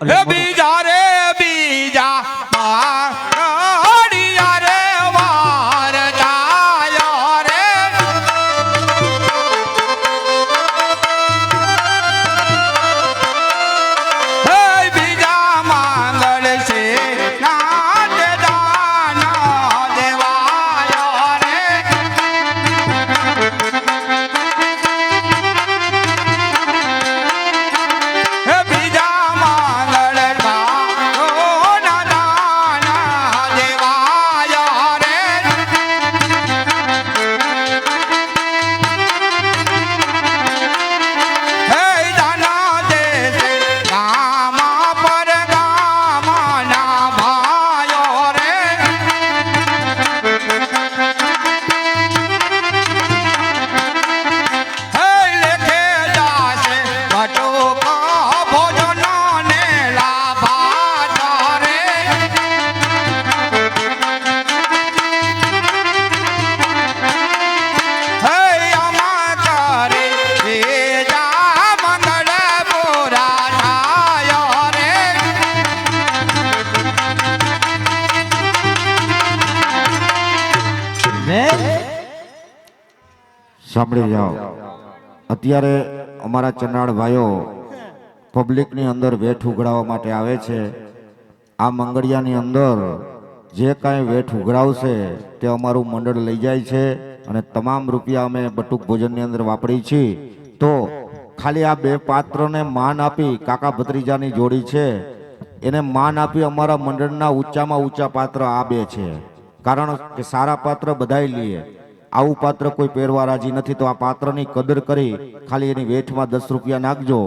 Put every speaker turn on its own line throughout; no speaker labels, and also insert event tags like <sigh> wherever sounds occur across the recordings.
હે બીજા
સાંભળી જાઓ. અત્યારે અમારા ચંડાળ ભાઈઓ પબ્લિકની અંદર વેઠ ઉઘડાવવા માટે આવે છે. આ મંગળિયાની અંદર જે કાંઈ વેઠ ઉઘડાવશે તે અમારું મંડળ લઈ જાય છે અને તમામ રૂપિયા અમે બટુક ભોજનની અંદર વાપરી છીએ તો ખાલી આ બે પાત્રને માન આપી કાકા ભત્રીજાની જોડી છે. એને માન આપી અમારા મંડળના ઊંચામાં ઊંચા પાત્ર આ બે છે. કારણ કે સારા પાત્ર બધાય લઈએ આવું પાત્ર કોઈ પહેરવા રાજી નથી, તો આ પાત્રની કદર કરી ખાલી એની વેઠમાં દસ રૂપિયા નાખજો.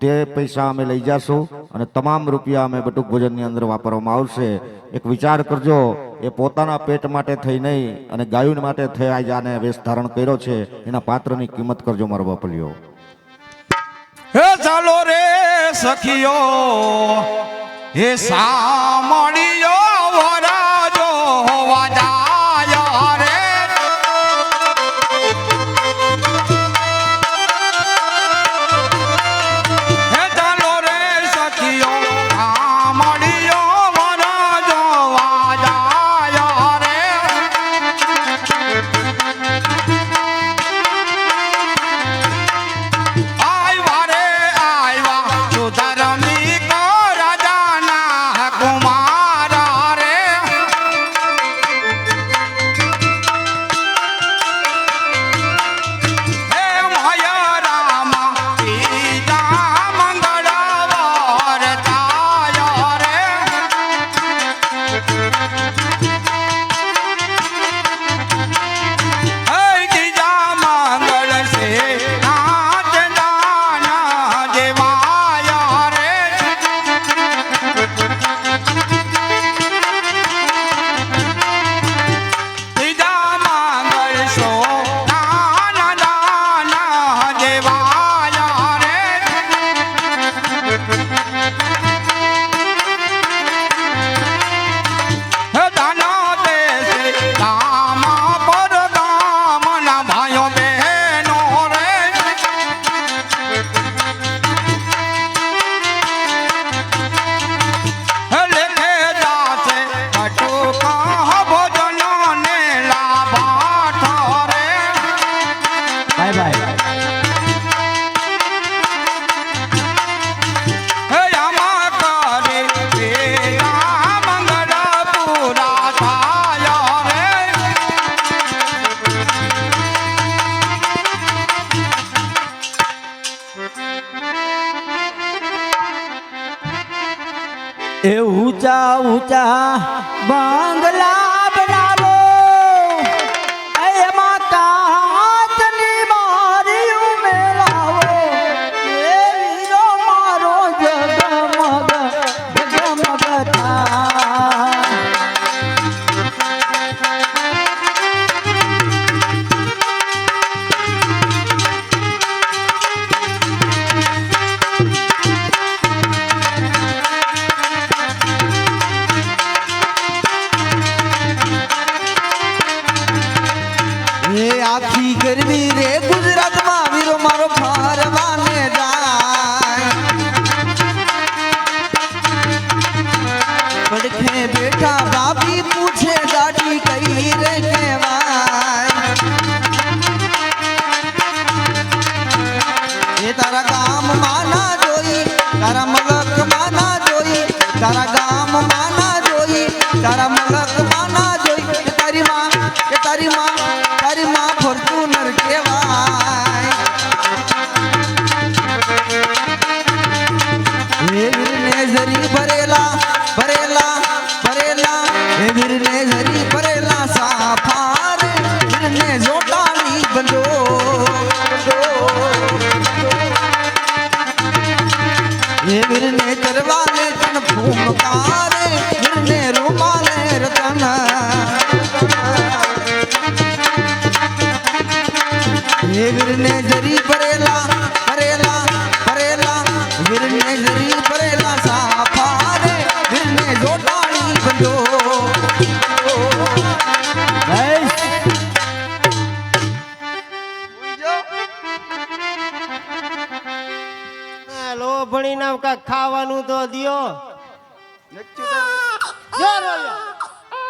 તે પૈસા અમે લઈ જાશું અને તમામ રૂપિયા અમે બટુક ભોજનની અંદર વાપરવામાં આવશે. એક વિચાર કરજો, એ પોતાના પેટ માટે થઈ નહીં અને ગાયું માટે થઈ આજે આને વેશ ધારણ કર્યો છે. એના પાત્રની કિંમત કરજો મારો બાપલિયો.
હે ચાલો રે સખીઓ, હે સામળિયો
વીરને જરી ભરેલા
ખાવાનું તો દિયો.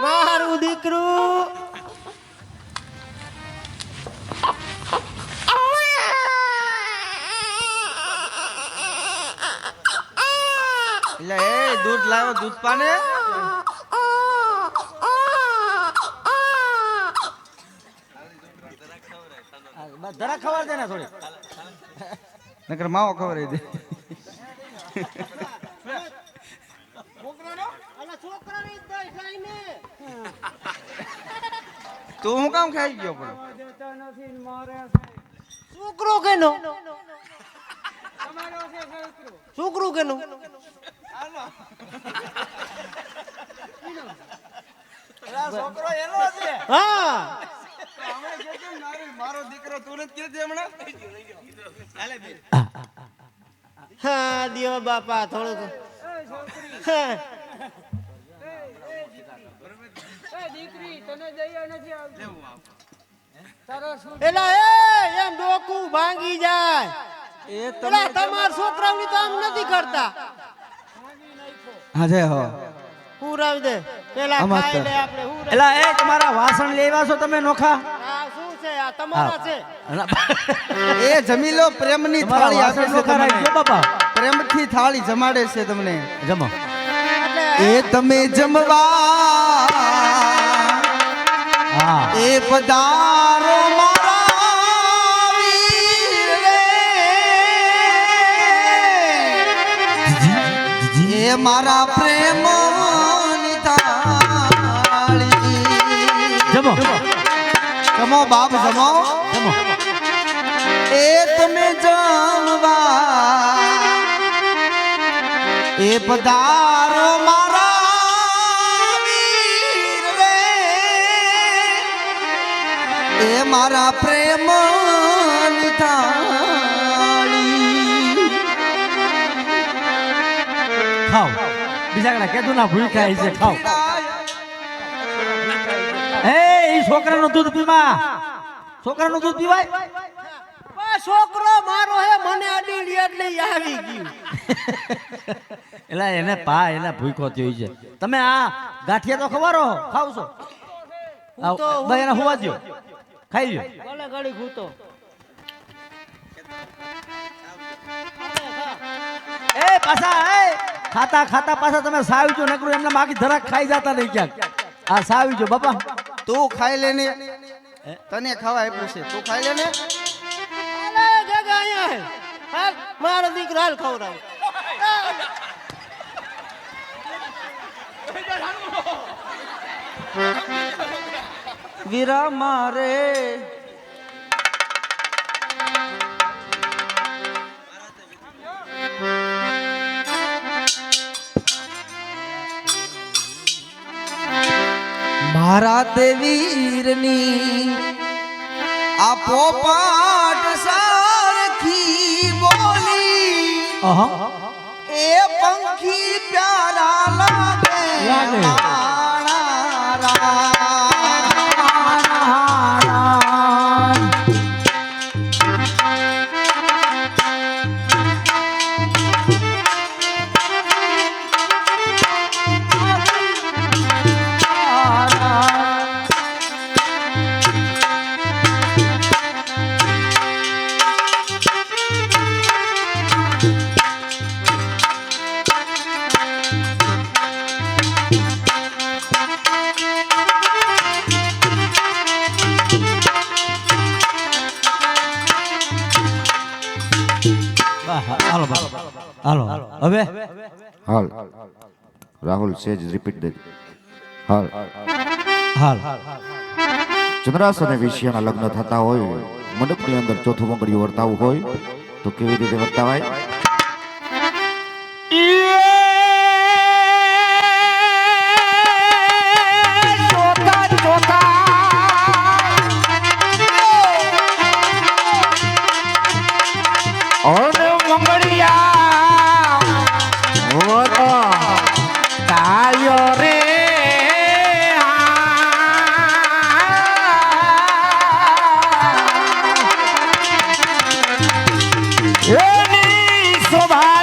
મારું દીકરું.
એટલે એ દૂધ લાવો, દૂધ પાને.
ધરા ખબર દે ને થોડી
નકર માવો ખબર દે
અને છોકરાની જ દઈ ખાઈને.
તું હું કામ ખાઈ ગયો પણ?
છોકરો કેનો? છોકરું. કેનું?
છોકરો એનો છે.
હા.
મારો દીકરો તું કે હમણાં?
હા દિયો બાપા થોડું હા. એલા એ એમ ડોકું ભાંગી જાય.
એ
એલા તમાર છોકરાઓની તો આમ નથી કરતા.
હા હો.
હુરાવી દે. પેલા ખાઈ લે આપણે હુરાવી
એલા એ તમારા વાસણ લેવા છો તમે નોખા?
શું છે? આ તમારા છે.
એ જમી લો પ્રેમની થાળી આપે છે તમને.
બાપા.
પ્રેમથી થાળી જમાડે છે તમને.
જમો.
એ તમે જમવા એ પધારો મારા વીર. રે. એ મારા પ્રેમ
જમો.
જમો બાપ જમો.
જમો.
એ તમે જમવા એ પધારો મારા એ મારા પ્રેમ ખાવ
ખાઓ. બીજા કેદું ના ખાય છે ખાઓ. એ ઈ છોકરાનું દૂધ પીવા. છોકરાનું દૂધ પીવાય?
છોકરો મારો હે મને અડીડી એટલે ઈ આવી ગયું. <laughs>
એટલે એને પા એને ભૂખો થયો છે. તમે આ ગાંઠિયા તો ખવારો? ખાવ છો આવ,
તો
ભાઈ એને હોવા દ્યો. ખાઈ લ્યો.
ભલે ઘડી ખૂતો
એ પાછા એ! ખાતા ખાતા પાછા તમે સાવી જો નકરું એમને માગી ધરાક ખાઈ જતા નહીં ક્યાંક. આ સાવી જો બાપા.
તું ખાઈ લે ને. તને ખાવા આપ્યું છે. તું ખાઈ લે ને.
મારો દીકરો હાલ ખવડાવ.
વીરા મારે મારા તે વીરની આ પોપાટ સારખી બોલી. એ પંખી પ્યારા લાગે
લાગે.
મારા
હાલ.
રાહુલ સેજ રિપીટ દે. હાલ.
હાલ.
ચંદ્રાસ અને વિષયના લગ્ન થતા હોય મંડપની અંદર ચોથું મંગળિયું વર્તાવું હોય તો કેવી રીતે વર્તાવાય?
એની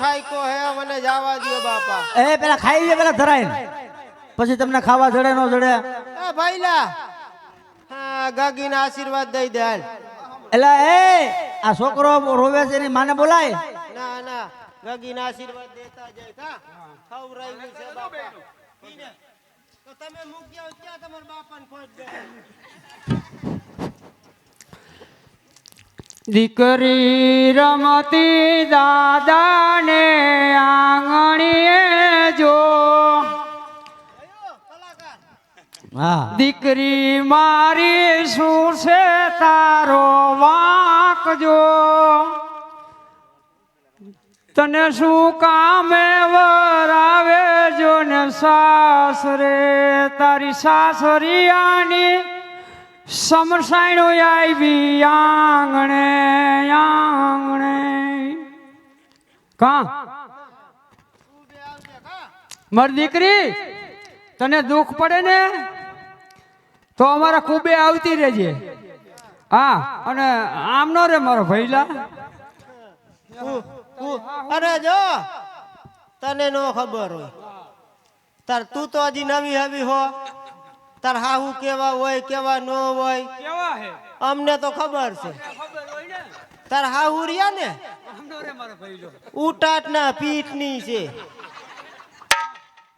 મારો હે મને જવા દો બાપા.
એ પેલા ખાઈ લે પેલા ધરાય પછી તમને ખાવા જડે ન જડે.
એ ભાઈલા. હા ગાગીના આશીર્વાદ દઈ દે હાલ.
એટલે એ આ છોકરો રોવે છે એની માને બોલાય.
ના ના ગાગીના આશીર્વાદ દેતા જાય. કા? ખવરાયું છે બાપા. પીને. તો તમે મૂક્યા ક્યાં તમારા બાપાને ખોજ દે?
દીકરી રમતી દાદાને આંગણીએ જો. દીકરી મારી શું છે તારો વાંક જો? તને શું કામે વરાવે જો ને સાસરે? તારી સાસરિયાની સમસાણો આવી, આંગણે આંગણે. કા? મારી દીકરી, તને દુઃખ પડે ને? તો અમારા કુબે આવતી રહેજે. હા, અને આમ નો રે મારો ભૈલા
અરે જો, તને નો ખબર હોય. તાર તું તો હજી નવી આવી હો. તાર હાહુ કેવા હોય કેવા નો હોય
કેવા હે?
અમને તો ખબર છે. તાર હાહુ રહ્યા ને? ઉટાટ ના પીઠની છે.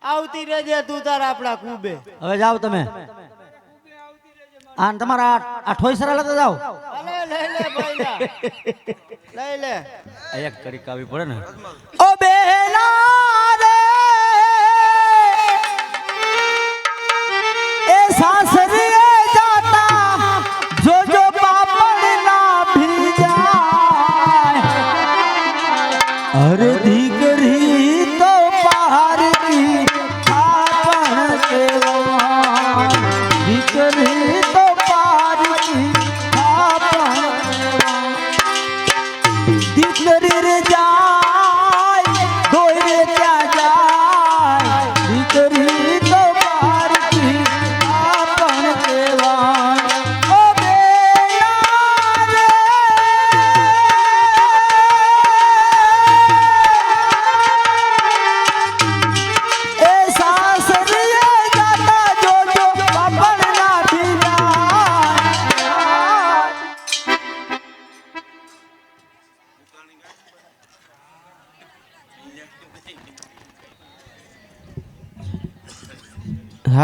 આવતી રેજે તું તાર આપણા કુબે.
હવે જાઓ તમે. આ તમારા આ- આ ઠોઈસરા લેતા જાઓ.
લે લે ભાઈ લે. <laughs> લે
એક તરીકા આવી પડે ને.
ઓ બેલા!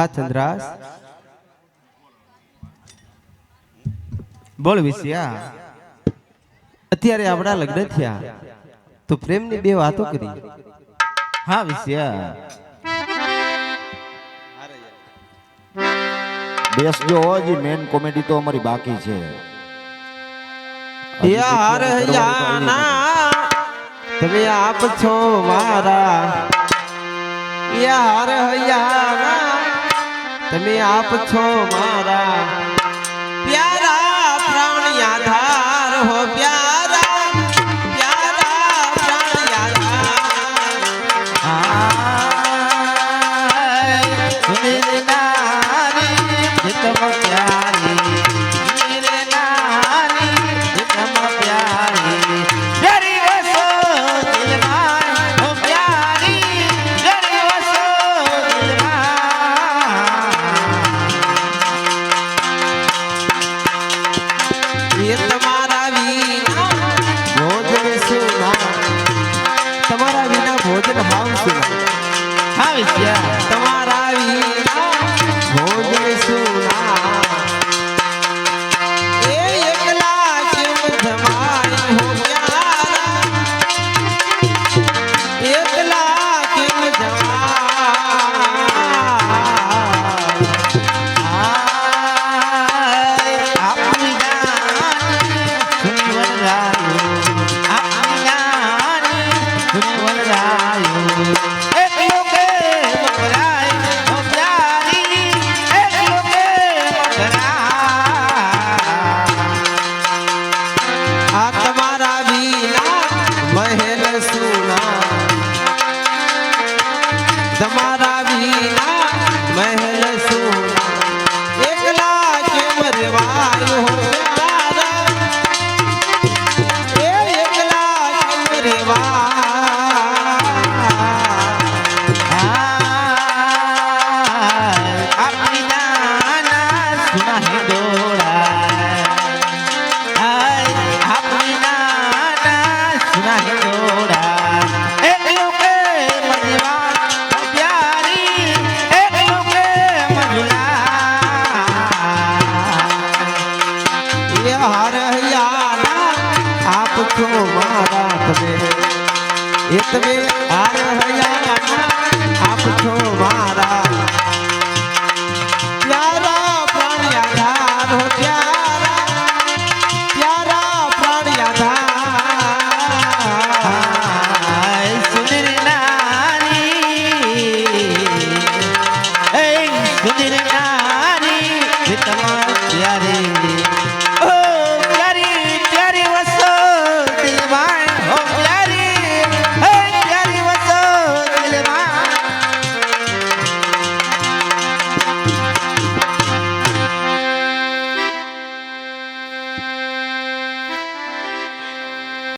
હા ચંદ્રાસ બોલ વિશિયા. અત્યારે આપણા લગ્ન થયા. તો પ્રેમની બે વાતો કરી. હા વિશિયા.
બેસજો હજી મેન કોમેડી તો અમારી બાકી છે.
યાર યાના તમે આપ છો મારા. યાર યાના તમે આપ છો મારા રેવા